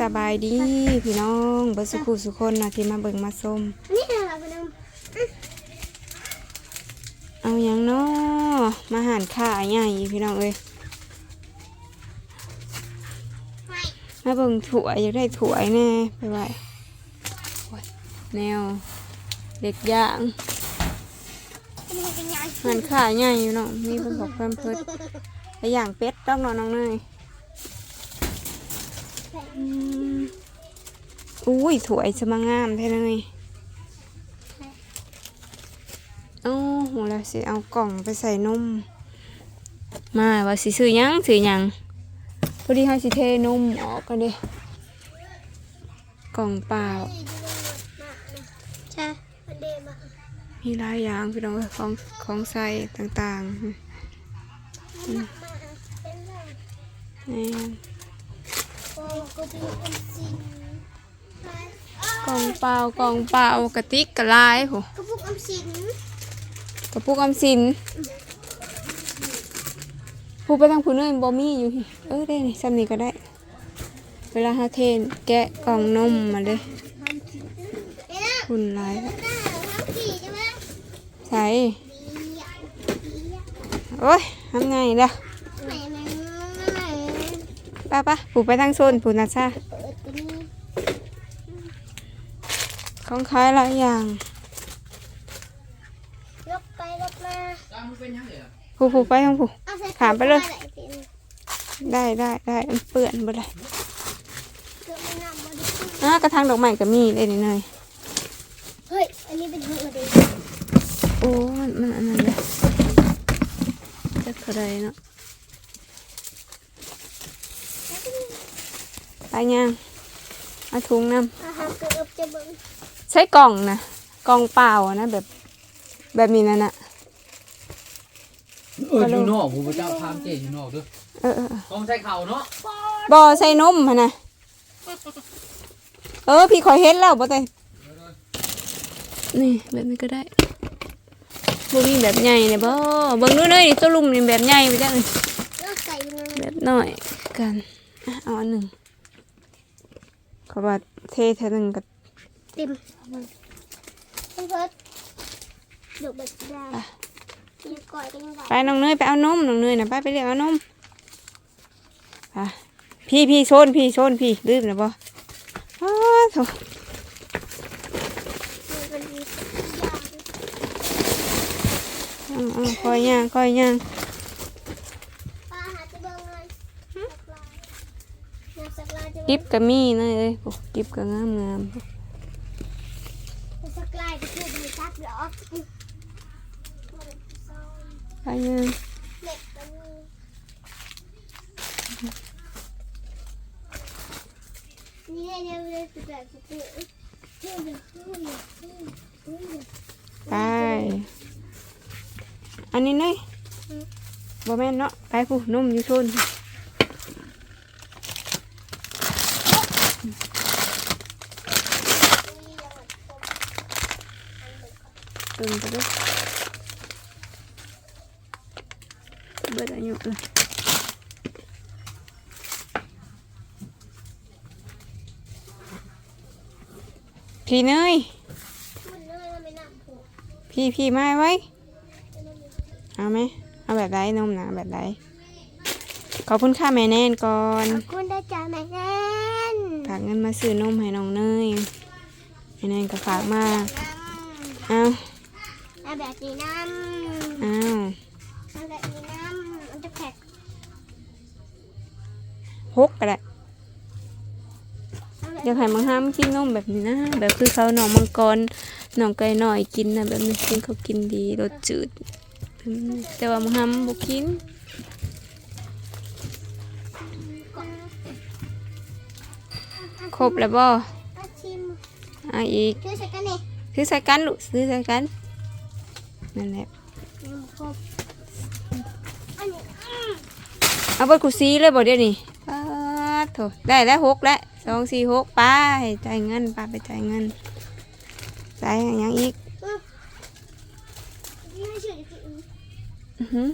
สบายดีพี่น้องเบิดสุขุสุคนนะที่มาเบิ่งมาส้มนี่อะไรกันนมเอาหยังเนาะมาหารข่าใหญ่พี่น้องเอ้ยไม่มาเบิ่งถั่วยอยากได้ถั่วยแน่ไปไหวโอ้ยแนวเด็กย่างเป็นยังไงกันยังหารข่าใหญ่อยู่เนาะมีเพิ่นบอกเพิ่มเพิ่นไปย่างเป็ดต้องเนาะน้องเนย อุ้ยถั่วยสมางามแท้เลยเอ้าหัวแล้วสิเอากล่องไปใส่นม มาว่าสิซื้อยังซื้อยังพอดีให้สิเทนมออกกันเด้กล่องเปล่าใช่มีหลายอย่างพี่น้องของของใส่ต่างๆนี่ ก็เป็นคนจริงกล่องเปล่ากล่องเปล่ากระติกกระลายโหกระปุกอมสินกระปุกออมสินผู้ไปทางผู้เนื่อยบ่มีอยู่นี่เออได้นี่ซ้ำนี้ก็ได้ เวลาหาเทนแกะกล่องนมมาเลยเอ๊ะคุณหลายน้าทั้งสี่ใช่ไหมใส่ดีอะโอ้ยทำไงล่ะไหนมันไหน ป้าป้าผู้ไปทางโซนผู้นะซ่าเปิดตัวนี้ของขายหลายอย่างลกไปลกมาผู้ผู้ไปทางผู้เอาใส่ถามไปเลยไหนเป็นได้ได้ได้มันเปื้อนบ่ได้เกือบไม่นำมาดิอะกระถางดอกไม้ก็มีได้นิดหน่อยเฮ้ย อันนี้เป็นหัวเด็กโอ้มันมันอันนั้นเลยจะเท่าไรเนาะ ไปยังเอาถุงน้อาหารเกือบจะเบิ่งำใช้กล่องนะกล่องเปล่าอะนะแบบ แบบนี้นั่นน่ะเอออยู่นอกผู้พระเจ้าพามเจอยู่นอกเด้วยเออเออเออต้องใช้เข่าเนาะบ่ใส่นมฮะนะเออพี่ขอยเห็นแล้วบ่แต่นี่แบบนี้ก็ได้บ่มีแบบใหญ่เลยบ่เบิ่งดูเลยนี่ตัวลุมนี่แบบใหญ่ไปจังเลือกใส่ยังไงแบบน้อยกันอะเอาอันหนึ่ง ขอว่าเทเท่านึงกับติมพี่เพิร์ดดูเบ็ดได้ยังก่อยก็ยังได้ไปน้องเนยไปเอานมน้องเนยนะไปไปเรียกเอานมไปพี่พี่โซนพี่โซนพี่ลืมนะบ่อ้าวโถมันมีทุกอย่างเอาเอาคอยย่างคอยย่าง ป้าหาจะเบิ่งเลยสักลายอยา กสักลายจะกิเบิ่บงก็มีนะเอ้ยโอ้กิบก็งามงามสักลายก็คือมีซักดอกไปย่างเล็กก็มีนี่เนี่ยเลยสุดแบบสุดเดือดเดือดเดือดเดือดเดือดเดือดไปอันนี้เนยบ่แม่นเนาะไปผู้นมอยู่โซนตึงไปด้วยเบิดอายุเลย พี่เนย มันเลยมันไม่นำผูก พี่พี่มาไว้ เอาไห มเอาแบบไรนมหนาแบบไรขอบคุณค่าแม่แน่นก่อน ขอบคุณได้จ้าแม่แน่นฝากเงินมาซื้อนมให้น้องเนยแม่แน่นก็ฝากมาเอาเอา แบบนี้น้เอาำเอาแบบนี้น้ำมันจะแพ็คหกก็ได้เอาแบบอยากให้มังห้ามกินนมแบบนี้นะ แบบคือเขาหนองมังกรหนองไก่หน่อยกินนะแบบนี้กินเขากินดีรสจืดอืมแต่ว่ามังห้ามบุกินครบแล้วบ่เอาชิมเอาอีกคือสักกันนี่ซื้อใส่กันลูกซื้อใส่กัน นั่นแหละอืมครบอันนี้อืมเอาเบิดกูซีเลยบ่เดี๋ยวนี้ป้าดโถได้แล้วหกแล้วสองสี่หกไป้าจ่ายเงินป้าไปจ่ายเงินจ่ายอย่างอีกนี่ไม่ใช่ที่อื่นอื้อหือ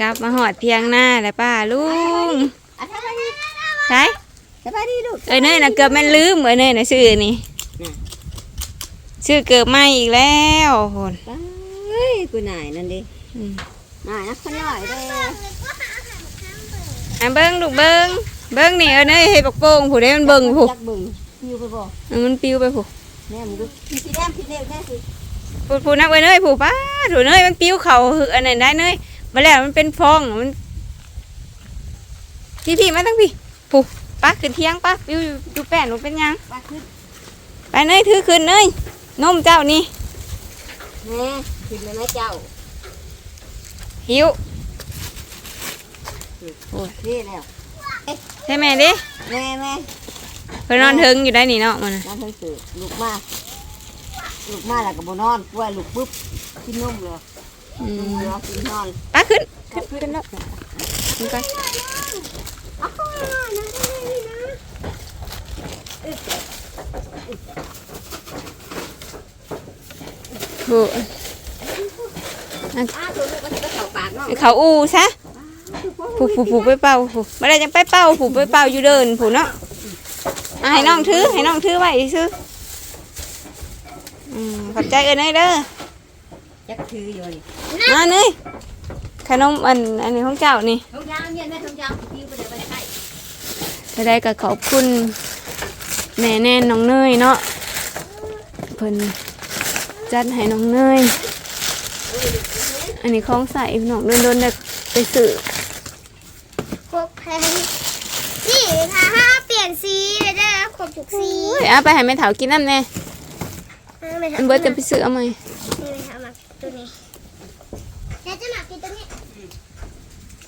กลับมาหอดเพียงหน้าแล้วป้าลุงอะสบายดีใช่สบายดีลูกเอ้ยเนยนะเกือบแม่นลืมเอ้ยเนยนะชื่อนี่น่ะชื่อเกือบไม่อีกแล้วโหนเฮ้ยกูนายนั่นดิอืมนายนักคนหน่อยเด้ออะเบิ้งลูกเบิ้งเบิ้งนี่เอ้ยเนยเฮ็ดบักโป่งผู้ใดมันเบิ้งผู้จักเบึงอยู่ไปบ่มันปิวไปผู้แม่มึงดูพี่สีแดงพี่เล็กแม่สิผู้ผู้นักเอ้ยเนยผู้ป้าถูเนยมันปิวเขาหืออันนั้นได้เนย มาแล้วมันเป็นฟองมันพี่พี่มาตั้งพี่ผู้ป้าขึ้นเที่ยงป้าปิวดูแป้นหนูเป็นหยังมาขึ้นไปเนยถือขึ้นเนยนมเจ้านี่แม่ขึ้นเลยแม่เจ้าหิวนี่แล้วใช่ไหมเดิแม่แม่เพิ่นนอนถึงอยู่ได้นี่เนาะมันน่ะนั่นเพิ่งตื่นลูกมาลูกมาแล้วก็บ่นอนป่วยลูกปุ๊บกินนมเลย อืนมมเลยกินนอนตาขึ้น ขึ้นขึ้นแล้วขึ้นไปโอ้อ้าวตัวลูกก็จะเข้าปากเนาะเขาอูซะผูผูผูไปเป่าผูมาได้จังไปเป่าผูไปเป่าอยู่เดินผูเนาะอะให้น้องถือให้น้องถือไว้ซื้ออืมขอบใจเอ้ยเนยเด้อ จักถืออยู่นี่มาเนยขนมอันอันนี้ของเจ้านี่ทงยางเนี่ยแม่ทงยางปิ้วไปเดี๋ยวไปใส่จะได้ก็ขอบคุณแม่แน่นน้องเนยเนาะเพิ่นจัดให้น้องเนยอันนี้ของใส่น้องโดนๆเด็กไปซื้อพวกแพงนี่ค่ะห้าเปลี่ยนสีเลยเด้อครบทุกสีเฮ้ยเอาไปให้แม่เถากินน้ำแน่ไม่อันเบิร์ดจะไปซื้อเอาไหมนี่ไม่ทำมา ตัวนี้แล้วจะหมักกินตัวนี้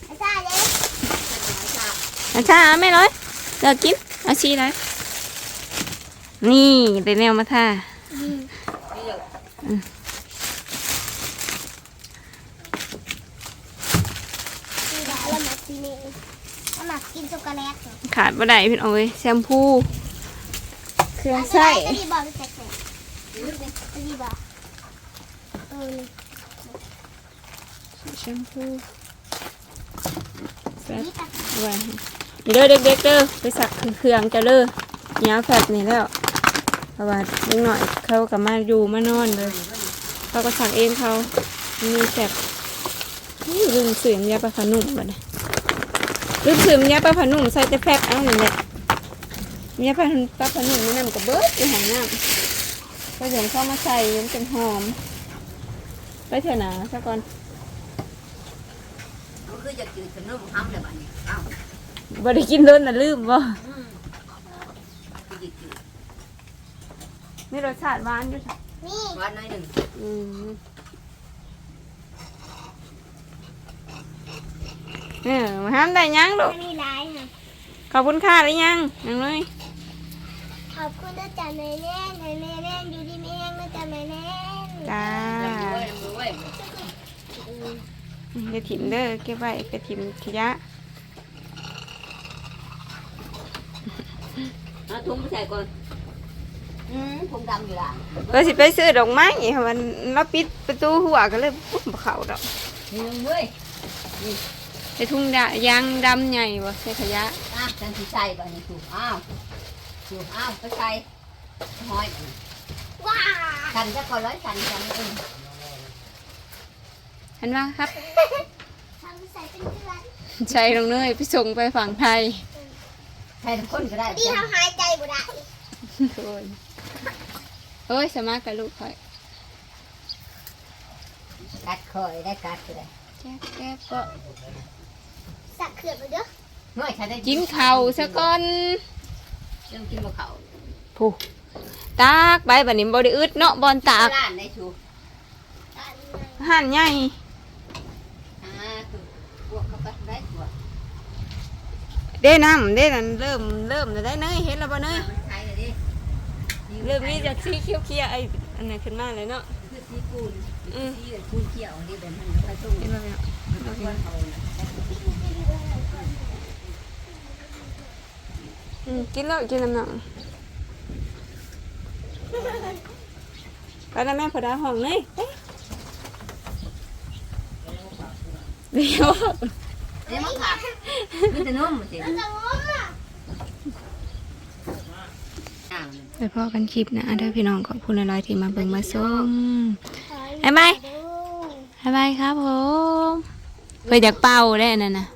ไอ้ซ่าเลยอาชาเอาแม่ร้อยเลิกกินเอาชีเลยนี่ได้แนวมาท่านี่แหละเราหมักสีนี้เราหมักกินช็อกโกแลตเหรอขาดบ่ได้พี่น้องเอ้ยแชมพูเครื่องใส่ จะดีบอกจะแตกจะดีบอกเออแชมพูแฟบนี่ตักไว้เด้อเด็กๆเด้อไปสักเครื่องๆจะเด้อยาแฟบนี่แล้วเพราะว่าเล็กหน่อยเขาก็มาอยู่มานอนเลยเขาก็สักเองเขามีแฟบนี่ลืมเสียงยาปลาขนุ่มบ่เนี่ยลืมเสียงยาปลาขนุ่มใส่แต่แฟบเอาหนึ่งเลยยาปลาปลาขนุ่มนี่นำกับเบิร์ดอยู่ห้องน้ำก็ยังเข้ามาใส่มันเป็นหอม ไปเถอะนะสักก่อนมันคือจะกินขนมห้ำเลยบ้านี้อ้าวบ่ได้กินโดนน่ะลืมบ่คือจะกินมีรสชาติหวานอยู่จ้ะนี่วันน้อยหนึ่งอืมเออมาห้ามได้ยังลูกมันมีหลายค่ะขอบคุณค่าหรือยังยังเลยขอบคุณนะจ๊ะแม่แน่นให้แม่แน่นอยู่ดีแม่แห้งนะจ๊ะแม่แน่น จ้าลำด้วยลำด้วยอย่าถิ่มเด้อเก็บไว้ไปถิ่มขยะเอาถุงไปใส่ก่อนอืมถุงดำอยู่ละก็สิไปซื้อดอกไม้ค่ะมันเราปิดประตูหัวก็เลยปุ๊บบ่เข้าดอกนี่ลงด้วยใส่ทุ่งดะยางดำใหญ่บ่ใส่ขยะอะจังที่ใส่บ้านี้ถูกอ้าวถูกอ้าวไปใส่ห้อย ว้ากันจะก่อนร้อยกันกันเองเห็นว่าครับทำใส่เป็นเพื่อนใช้ลงเนยไปส่งไปฝั่งไทยใส่ทุกคนก็ได้ดีเขาหายใจบ่ได้โอ้ยเอ้ยสมากับลูกค่อยกัดคอยได้กัดก็ได้แจ๊กแจ๊กก็สักเขื่อนไปเด้อน้อยใช้ได้กินข้าวซะก่อนเรื่องกินบะเขาผู้ ตากใบบัดนี้บ่ได้อึดเนาะบอนตากร้านได้ชูอันไหนห่านใหญ่อ่าถูกพวกเขาก็ได้ตัวเด้น้ำเด้นั่นเริ่มเริ่มจะได้เนยเห็นแล้วบ่เนยมันใช้เลยดิเริ่มนี้จากสีเขียวเขียวๆไอ้อันนั้นขึ้นมาเลยเนาะคือสีปูนอืมสีปูนเขียวนี่แบบมันไปตุ้งเห็นแล้วเนาะมันก็เขาน่ะอืมกินแล้วกินน้ำหนัง ไปแล้วแม่พอดาห้องเลยเอ๊ะเดี๋ยวเดี๋ยวมันขาดมีแต่นมสิจะงมอะอ่างไปพ่อกันคลิปนะเด้อพี่น้องขอบคุณอะไรที่มาเบิ่งมาส้มบ๊ายบายดูบ๊ายบายครับผมเพื่ออยากเป่าได้นั่นนะ